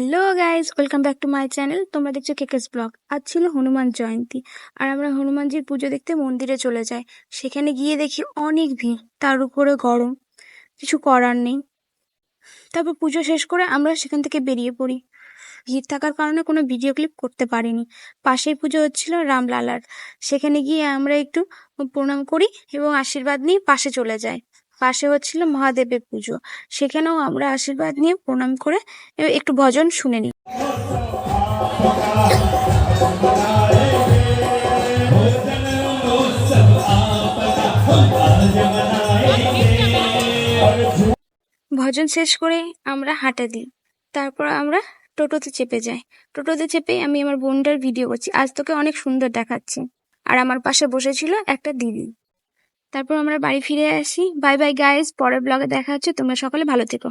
Hello guys welcome back to my channel তোমরা দেখছ কেকেস blog আজ ছিল হনুমান জয়ন্তী, আর আমরা হনুমানজির পুজো দেখতে মন্দিরে চলে যাই। সেখানে গিয়ে দেখি অনেক ভিড়, তার উপরে গরম, কিছু করার নেই। তারপর পুজো শেষ করে আমরা সেখান থেকে বেরিয়ে পড়ি। ভিড় থাকার কারণে কোনো ভিডিও ক্লিপ করতে পারিনি। পাশেই পুজো হচ্ছিল রামলালার। সেখানে গিয়ে আমরা একটু প্রণাম করি এবং আশীর্বাদ নিয়ে পাশে চলে যাই। পাশে হচ্ছিল মহাদেবের পুজো। সেখানেও আমরা আশীর্বাদ নিয়ে প্রণাম করে একটু ভজন শুনে নিই। ভজন শেষ করে আমরা হাঁটা দিই। তারপর আমরা টোটোতে চেপে যাই। টোটোতে চেপে আমি আমার বোনটার ভিডিও করছি। আজ তোকে অনেক সুন্দর দেখাচ্ছে। আর আমার পাশে বসেছিল একটা দিদি। তারপর আমরা বাড়ি ফিরে আসি। বাই বাই গাইজ পরের ব্লগে দেখা হচ্ছে। তোমরা সকলে ভালো থেকো।